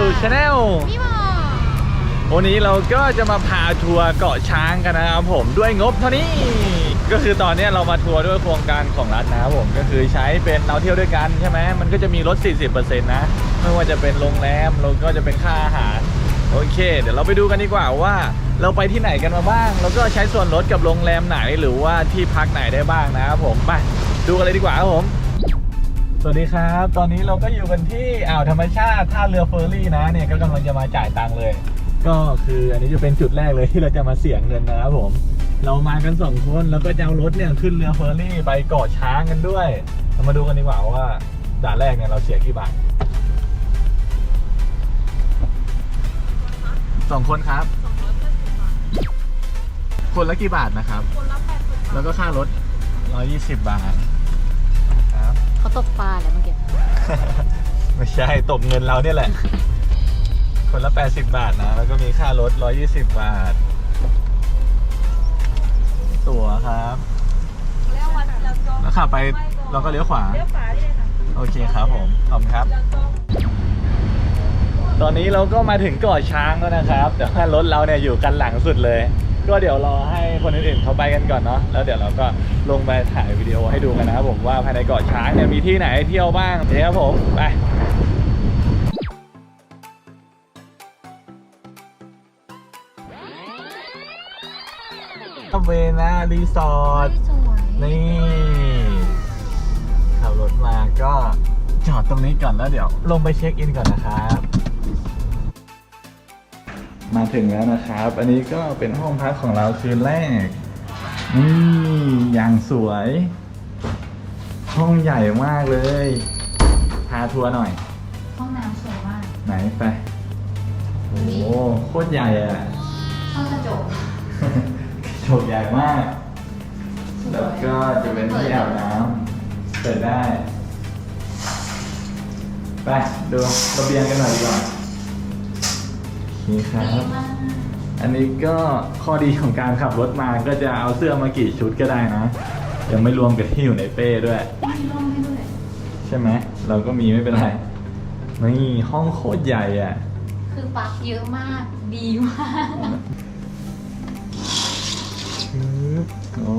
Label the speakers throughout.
Speaker 1: สู่ช anel
Speaker 2: พี่หมอ
Speaker 1: วันนี้เราก็จะมาพาทัวร์เกาะช้างกันนะครับผมด้วยงบเท่านี้ ก็คือตอนนี้เรามาทัวร์ด้วยโครงการของรัฐนะครับผมก็คือใช้เป็นเราเที่ยวด้วยกันใช่ไหมมันก็จะมีลด 40%นะไม่ว่าจะเป็นโรงแรมเราก็จะเป็นค่าอาหารโอเค เดี๋ยวเราไปดูกันดีกว่าว่า เราไปที่ไหนกันมาบ้าง แล้วก็ใช้ส่วนลดกับโรงแรมไหนหรือว่าที่พักไหนได้บ้างนะครับผมไปดูกันเลยดีกว่าครับผม สวัสดีครับ ตอนนี้เราก็อยู่กันที่อ่าวธรรมชาติท่าเรือเฟอร์รี่นะเนี่ยก็กำลังจะมาจ่ายตังค์เลย ก็คืออันนี้จะเป็นจุดแรกเลยที่เราจะมาเสียเงินนะครับผม เรามากันสองคนแล้วก็จะเอารถเนี่ยขึ้นเรือเฟอร์รี่ไปเกาะช้างกันด้วย เรามาดูกันดีกว่าว่าด่านแรกเนี่ยเราเสียกี่บาทสองคนครับ คนละกี่บาทนะครับแล้วก็ค่ารถ120บาทครับ
Speaker 2: เขาตกปลาแหละเมื่อกี้
Speaker 1: ไม่ใช่ตบเงินเราเนี่ยแหละ คนละ 80 บาทนะ แล้วก็มีค่ารถ 120 บาท ตั๋วครับ
Speaker 3: แล้ววันเราจอง
Speaker 1: แล้วขับไปเราก็เลี้ยวขวา
Speaker 3: เลี้ยวขวาได้เลยค่ะ
Speaker 1: โอเคครับผม ขอบคุณครับ
Speaker 3: เราจอง
Speaker 1: ตอนนี้เราก็มาถึงเกาะช้างแล้วนะครับ แต่ว่ารถเราเนี่ยอยู่กันหลังสุดเลย ก็เดี๋ยวรอให้คนอื่นๆเขาไปกันก่อนเนาะแล้วเดี๋ยวเราก็ลงไปถ่ายวิดีโอให้ดูกันนะครับผมว่าภายในเกาะช้างเนี่ยมีที่ไหนให้เที่ยวบ้างโอเคครับผมไปเวนารีสอร์ท
Speaker 2: สวย
Speaker 1: นี่ขับรถมาก็จอดตรงนี้ก่อนแล้วเดี๋ยวลงไปเช็คอินก่อนนะครับ มาถึงแล้วนะครับ อันนี้ก็เป็นห้องพักของเราคืนแรกนี่อย่างสวย ห้องใหญ่มากเลย พาทัวร์หน่อย
Speaker 2: ห้องน้ำสวยมาก
Speaker 1: ไหนไป โอ้โหโคตรใหญ่อะ
Speaker 2: ห้องกระจก
Speaker 1: โฉกใหญ่มากแล้วก็จะเป็นที่อาบน้ำเปิดได้ ไป ดูระเบียงกันหน่อยดีกว่า นี่ครับ
Speaker 2: ดีมาก
Speaker 1: อันนี้ก็ข้อดีของการขับรถมาก็จะเอาเสื้อมากี่ชุดก็ได้นะ ยังไม่รวมกับที่อยู่ในเป้ด้วย
Speaker 2: มีร่มให้ด้วย
Speaker 1: ใช่ไหม เราก็มีไม่เป็นไร นี่ห้องโคตรใหญ่อะ
Speaker 2: คือปลั๊กเยอะมากดีมาก
Speaker 1: โอ้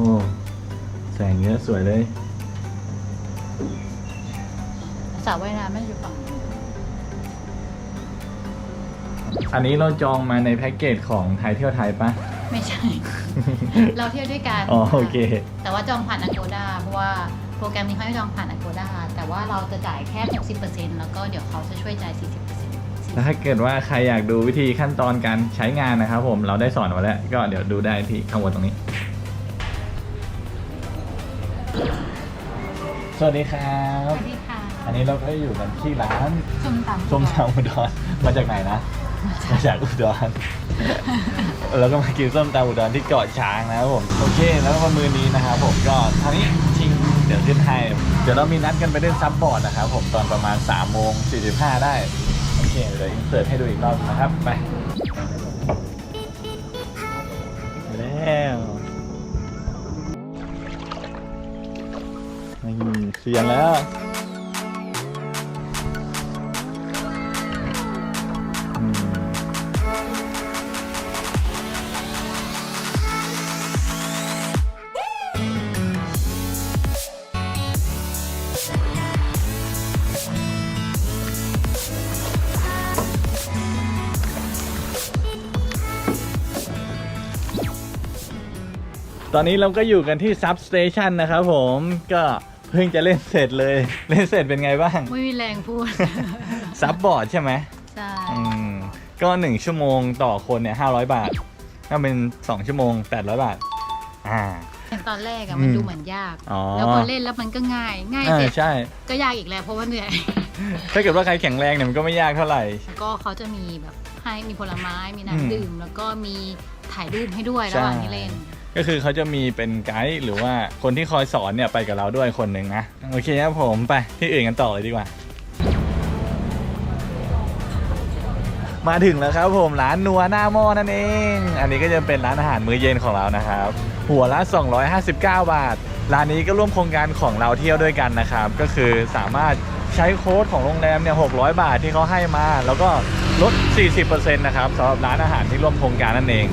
Speaker 1: แสงเยอะสวยเลย
Speaker 2: สระว่ายน้ำไม่อยู่ฝั่ง
Speaker 1: อันนี้เราจองมาในแพ็กเกจของไทยเที่ยวไทยปะ
Speaker 2: ไม่ใช่ เราเที่ยวด้วยกัน
Speaker 1: อ๋อโอเค
Speaker 2: แต่ว่าจองผ่าน Agoda เพราะว่าโปรแกรมนี้เขาให้จองผ่าน Agoda แต่ว่าเราจะจ่ายแค่ 60%แล้วก็เดี๋ยวเขาจะช่วยจ่าย 40%
Speaker 1: แล้วถ้าเกิดว่าใครอยากดูวิธีขั้นตอนการใช้งานนะครับผมเราได้สอนไว้แล้ว ก็เดี๋ยวดูได้ที่ข้างบนตรงนี้ สวัสดีครั
Speaker 2: ส
Speaker 1: บ
Speaker 2: วัสดีค่ะ
Speaker 1: อันนี้เราก็อยู่กันที่ร้าน
Speaker 2: ส้มตำ
Speaker 1: ส้มตำอุดรมาจากไหนนะ มาจากอุดร แล้วก็มากินส้มตำอุดรที่เกาะช้างนะครับผม โอเค แล้วก็มือนี้นะครับผมก็ทางนี้ชิงเดี๋ยวขึ้นให้ เดี๋ยวเรามีนัดกันไปเล่นซับบอร์ดนะครับผมตอนประมาณ3โมง45ได้ โอเค เดี๋ยวอินเสิร์ตให้ดูอีกรอบนะครับ ไป แล้วนี่เสียงแล้ว ตอนนี้เราก็อยู่กันที่ซับสเตชันนะครับผมก็เพิ่งจะเล่นเสร็จเลย เล่นเสร็จเป็นไงบ้าง
Speaker 2: ไม่มีแรงพูด
Speaker 1: ซับบอร์ดใช่ไหม
Speaker 2: ใช่
Speaker 1: อืมก็หนึ่งชั่วโมงต่อคนเนี่ยห้าร้อยบาทถ้าเป็นสองชั่วโมงแปดร้อยบาท อ่า
Speaker 2: ตอนแรกอะมัน
Speaker 1: อืม
Speaker 2: ดูเหมือนยาก
Speaker 1: อ๋อ
Speaker 2: แล้วพอเล่นแล้วมันก็ง่าย ง่าย
Speaker 1: อ่า
Speaker 2: เสร็จ
Speaker 1: ใช่
Speaker 2: ก็ยากอีกแล้วเพราะว่าเหนื่อย
Speaker 1: ถ้าเกิดว่าใครแข็งแรงเนี่ยมันก็ไม่ยากเท่าไหร่
Speaker 2: แล้วก็เขาจะมีแบบให้มีผลไม้มี
Speaker 1: อืม
Speaker 2: น้ำดื่ม แล้วก็มีถ่ายรูปให้ด้วย
Speaker 1: ใช่
Speaker 2: ระหว่างที่เล่น
Speaker 1: ก็คือเขาจะมีเป็นไกด์หรือว่าคนที่คอยสอนเนี่ยไปกับเราด้วยคนหนึ่งนะโอเคครับผมไปที่อื่นกันต่อเลยดีกว่า มาถึงแล้วครับผมร้านนัวหน้าหม้อนั่นเอง อันนี้ก็จะเป็นร้านอาหารมื้อเย็นของเรานะครับ หัวละ 259 บาทร้านนี้ก็ร่วมโครงการของเราเที่ยวด้วยกันนะครับ ก็คือสามารถใช้โค้ดของโรงแรมเนี่ย600 บาทที่เขาให้มา แล้วก็ลด 40%นะครับสำหรับร้านอาหารที่ร่วมโครงการนั่นเอง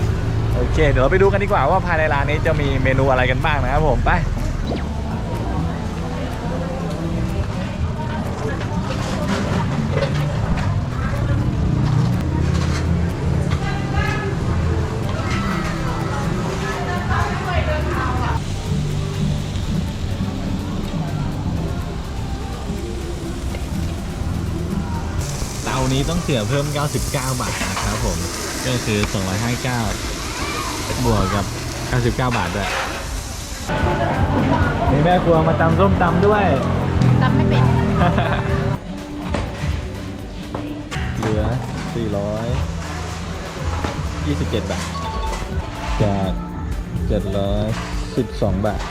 Speaker 1: โอเค เดี๋ยวเราไปดูกันดีกว่าว่าภายในร้านนี้จะมีเมนูอะไรกันบ้างนะครับผมไปเตานี้ต้องเสียเพิ่ม 99 บาทนะครับผม ก็คือ 259 บวกกับ 99 บาทด้วยนี่แม่ครัวมาตำส้มตำด้วย
Speaker 2: จำไม่เป็น
Speaker 1: เหลือ 427 บาท จาก 712 บาท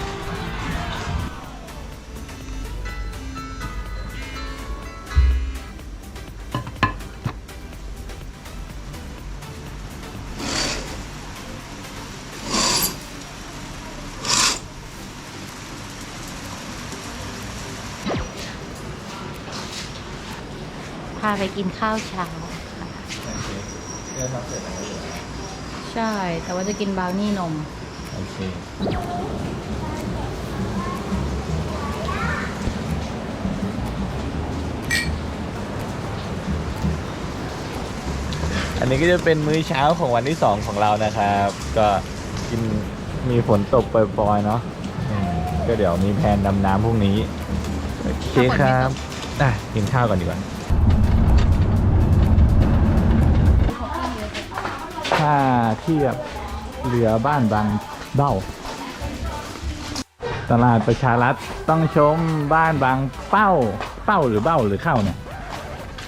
Speaker 1: า
Speaker 2: ไปกินข้าวเช้าใช่ แต่ว่าจะกินบราวนี่นม
Speaker 1: โอเค อันนี้ก็จะเป็นมื้อเช้าของวันที่สองของเรานะครับ ก็กินมีฝนตกปล่อยๆเนาะอืมก็เดี๋ยวมีแผนดำน้ำพรุ่งนี้ โอเคครับ อะกินข้าวก่อนดีกว่า เทียบเรือบ้านบางเบ้า ตลาดประชารัฐต้องชมบ้านบางเป้าเป้าหรือเบ้าหรือเข้าเนี่ย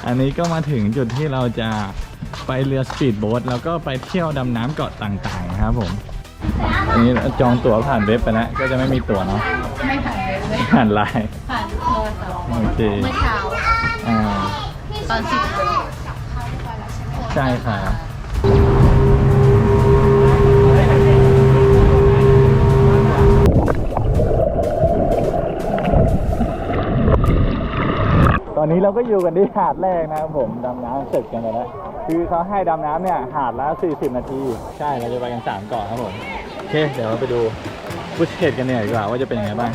Speaker 1: อันนี้ก็มาถึงจุดที่เราจะไปเรือสปีดโบ๊ทแล้วก็ไปเที่ยวดำน้ำเกาะต่างๆนะครับผมอันนี้จองตั๋วผ่านเว็บไปแล้วก็จะไม่มีตั๋วเนาะ
Speaker 2: ไม่ผ่านเว็บเลย
Speaker 1: ผ่านไลน์
Speaker 2: ผ่านโทรศัพท์
Speaker 1: โอเค
Speaker 2: เมื่อเช้า
Speaker 1: อ่า
Speaker 2: ตอนสิบโมง
Speaker 1: ใช่ครั ตอนนี้เราก็อยู่กันที่หาดแรกนะครับผมดำน้ำเสร็จกันไปแล้วคือเขาให้ดำน้ำเนี่ยหาดละ 40 นาที ใช่เราจะไปกัน3เกาะครับผมโอเคเดี๋ยวเราไปดูพุชเขตกันเนี่ยดีกว่าว่าจะเป็นยังไงบ้าง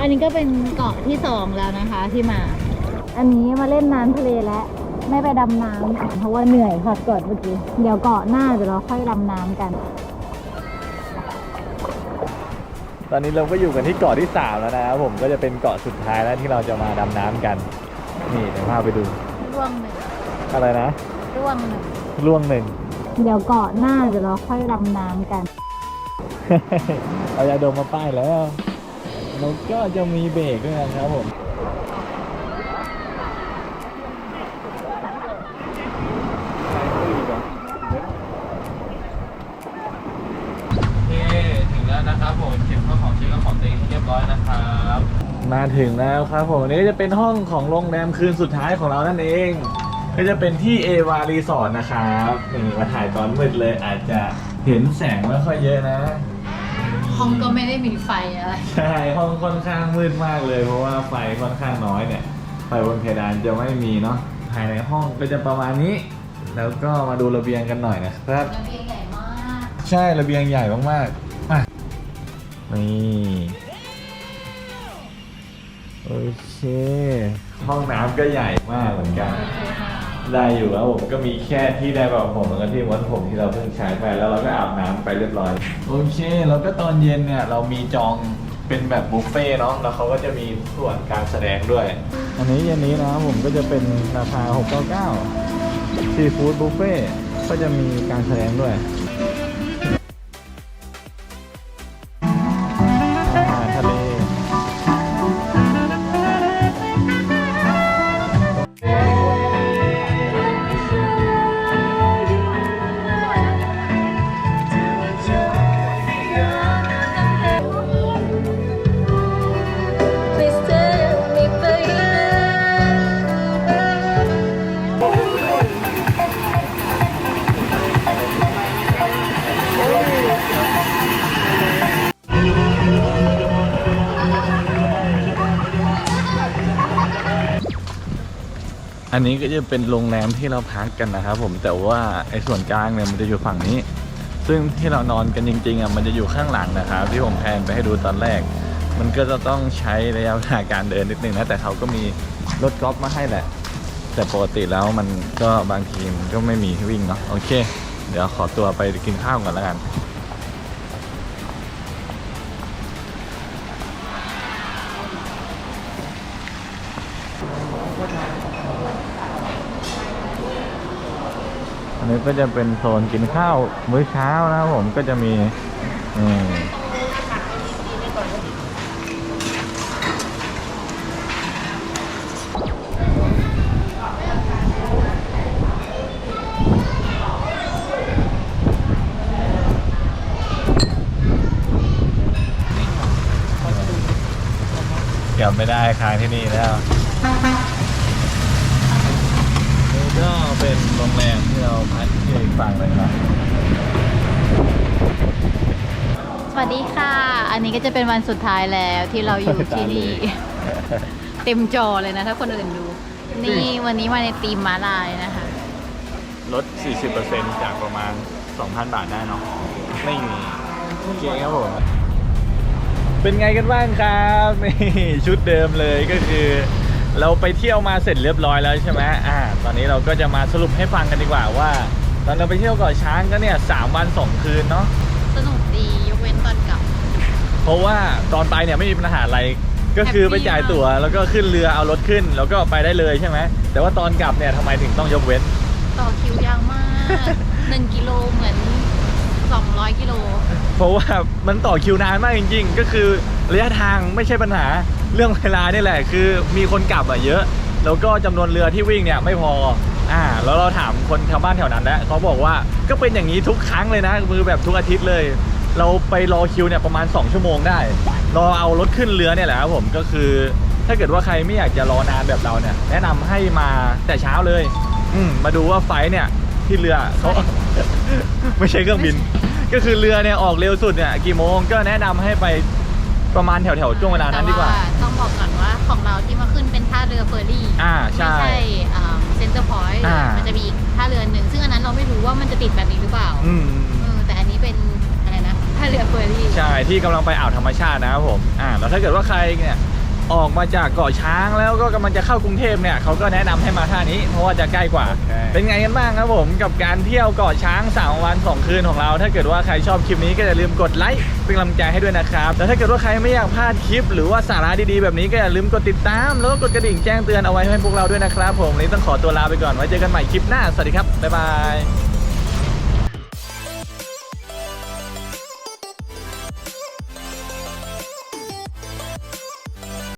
Speaker 2: อันนี้ก็เป็นเกาะที่สองแล้วนะคะที่มา
Speaker 4: อันนี้มาเล่นน้ำทะเลแล้วไม่ไปดำน้ำเพราะว่าเหนื่อยค่ะก่อนเมื่อกี้เดี๋ยวเกาะหน้าเดี๋ยวเราค่อยดำน้ำกัน
Speaker 1: ตอนนี้เราก็อยู่กันที่เกาะที่สามแล้วนะครับผมก็จะเป็นเกาะสุดท้ายแล้วที่เราจะมาดำน้ำกัน นี่เดี๋ยวพาไปดู
Speaker 2: ร่วงหนึ่ง
Speaker 1: อะไรนะ
Speaker 2: ร่วงหนึ่ง
Speaker 1: ล่วงหนึ่ง
Speaker 4: เดี๋ยวเกาะหน้าเดี๋ยวเราค่อยดำน้ำกัน
Speaker 1: เอายาดมมาป้ายแล้ว แล้วก็จะมีเบรกด้วยนะครับผมถึงแล้วนะครับผมเก็บข้าวของเช็คข้าวของตัวเองให้เรียบร้อยนะครับมาถึงแล้วครับผมอันนี้ก็จะเป็นห้องของโรงแรมคืนสุดท้ายของเรานั่นเอง ก็จะเป็นที่เอวารีสอร์ทนะครับนี่มาถ่ายตอนมืดเลยอาจจะเห็นแสงไม่ค่อยเยอะนะ
Speaker 2: ห้องก็ไม่ได้มีไฟอะไร
Speaker 1: ใช่ห้องค่อนข้างมืดมากเลย เพราะว่าไฟค่อนข้างน้อยเนี่ย ไฟบนเพดานจะไม่มีเนาะภายในห้องก็จะประมาณนี้ แล้วก็มาดูระเบียงกันหน่อยนะครับ
Speaker 2: ระเบียงใหญ่มาก
Speaker 1: ใช่ระเบียงใหญ่มากๆอะนี่โอเค ห้องน้ำก็ใหญ่มากเหมือนกัน ได้อยู่แล้วผมก็มีแค่ที่ได้แบบผมแล้วก็ที่ม้วนผมที่เราเพิ่งใช้ไปแล้วเราก็อาบน้ำไปเรียบร้อย โอเค แล้วก็ตอนเย็นเนี่ยเรามีจองเป็นแบบบุฟเฟ่ต์เนาะแล้วเขาก็จะมีส่วนการแสดงด้วย อันนี้เย็นนี้นะครับผมก็จะเป็นราคา 699ซีฟู้ดบุฟเฟ่ก็จะมีการแสดงด้วย อันนี้ก็จะเป็นโรงแรมที่เราพักกันนะครับผมแต่ว่าไอ้ส่วนกลางเนี่ยมันจะอยู่ฝั่งนี้ ซึ่งที่เรานอนกันจริงๆอะมันจะอยู่ข้างหลังนะครับ ที่ผมแพนไปให้ดูตอนแรก มันก็จะต้องใช้ระยะเวลาการเดินนิดนึงนะแต่เขาก็มีรถกอล์ฟมาให้แหละ แต่ปกติแล้วมันก็บางทีมันก็ไม่มีให้วิ่งเนาะโอเค เดี๋ยวขอตัวไปกินข้าวก่อนแล้วกัน นนี้ก็จะเป็นโซนกินข้าวมื้อเช้านะครับผมก็จะมีนี่เกือบไม่ได้ค้างที่นี่แล้ว นี่ก็เป็น โรงแรมที่เราพักที่อีกฝั่งเลยนะ
Speaker 2: สวัสดีค่ะ อันนี้ก็จะเป็นวันสุดท้ายแล้วที่เราอยู่ที่นี่ เต็มจอเลยนะถ้าคนอื่นดู นี่วันนี้มาในธีมม้าลายนะคะ
Speaker 1: ลด 40%จากประมาณ 2,000 บาทได้เนาะไม่มีโอเคครับผม เป็นไงกันบ้างครับ นี่ชุดเดิมเลยก็คือ เราไปเที่ยวมาเสร็จเรียบร้อยแล้วใช่ไหมอ่า ตอนนี้เราก็จะมาสรุปให้ฟังกันดีกว่าว่า ตอนเราไปเที่ยวเกาะช้างก็เนี่ยสามวันสองคืนเนาะ
Speaker 2: สนุกดียกเว้นตอนกลับ
Speaker 1: เพราะว่าตอนไปเนี่ยไม่มีปัญหาอะไร ก็คือไปจ่ายตั๋วแล้วก็ขึ้นเรือเอารถขึ้น แล้วก็ไปได้เลยใช่ไหม แต่ว่าตอนกลับเนี่ยทำไมถึงต้องยกเว้น
Speaker 2: ต่อคิวยาวมาก1กิโลเหมือน200กิโล
Speaker 1: เพ ราะว่ามันต่อคิวนานมากจริง ๆ ก็คือระยะทางไม่ใช่ปัญหาเรื่องเวลานี่แหละ คือมีคนกลับอะเยอะ แล้วก็จำนวนเรือที่วิ่งเนี่ยไม่พออ่าแล้วเราถามคนชาวบ้านแถวนั้นแล้วเขาบอกว่าก็เป็นอย่างนี้ทุกครั้งเลยนะคือแบบทุกอาทิตย์เลย เราไปรอคิวเนี่ยประมาณ 2 ชั่วโมงได้รอเอารถขึ้นเรือเนี่ยแหละครับผมก็คือ ถ้าเกิดว่าใครไม่อยากจะรอนานแบบเราเนี่ย แนะนำให้มาแต่เช้าเลย อืมมาดูว่าไฟเนี่ยที่เรือเขาไม่ใช่เครื่องบิน ก็คือเรือเนี่ยออกเร็วสุดเนี่ยกี่โมงก็แนะนำให้ไปประมาณแถวๆช่วงเวลานั้นดีกว่า
Speaker 2: แต่ต้องบอกก่อนว่าของเราที่มาขึ้นเป็นท่าเรือเฟอร์รี่
Speaker 1: อ่าใช่
Speaker 2: ไม่ใช่เซ็นเตอร์พอยต์
Speaker 1: อ่ามั
Speaker 2: มันจะมีอีกท่าเรือหนึ่งซึ่งอันนั้นเราไม่รู้ว่ามันจะติดแบบนี้หรือเปล่า
Speaker 1: อืม
Speaker 2: เออแต่อันนี้เป็นอะไรนะท่าเรือเฟอร์รี่
Speaker 1: ใช่ที่กำลังไปอ่าวธรรมชาตินะครับผมอ่าแล้วถ้าเกิดว่าใครเนี่ย ออกมาจากเกาะช้างแล้วก็กำลังจะเข้ากรุงเทพเนี่ยเขาก็แนะนำให้มาท่านี้เพราะว่าจะใกล้กว่า เป็นไงกันบ้างครับผมกับการเที่ยวเกาะช้าง3วัน2คืนของเรา ถ้าเกิดว่าใครชอบคลิปนี้ก็อย่าลืมกดไลค์เป็นกำลังใจให้ด้วยนะครับแล้วถ้าเกิดว่าใครไม่อยากพลาดคลิป หรือว่าสาระดีๆแบบนี้ก็อย่าลืมกดติดตามแล้วก็กดกระดิ่งแจ้งเตือนเอาไว้ให้พวกเราด้วยนะครับ ผมวันนี้ต้องขอตัวลาไปก่อนไว้เจอกันใหม่คลิปหน้าสวัสดีครับบ๊ายบาย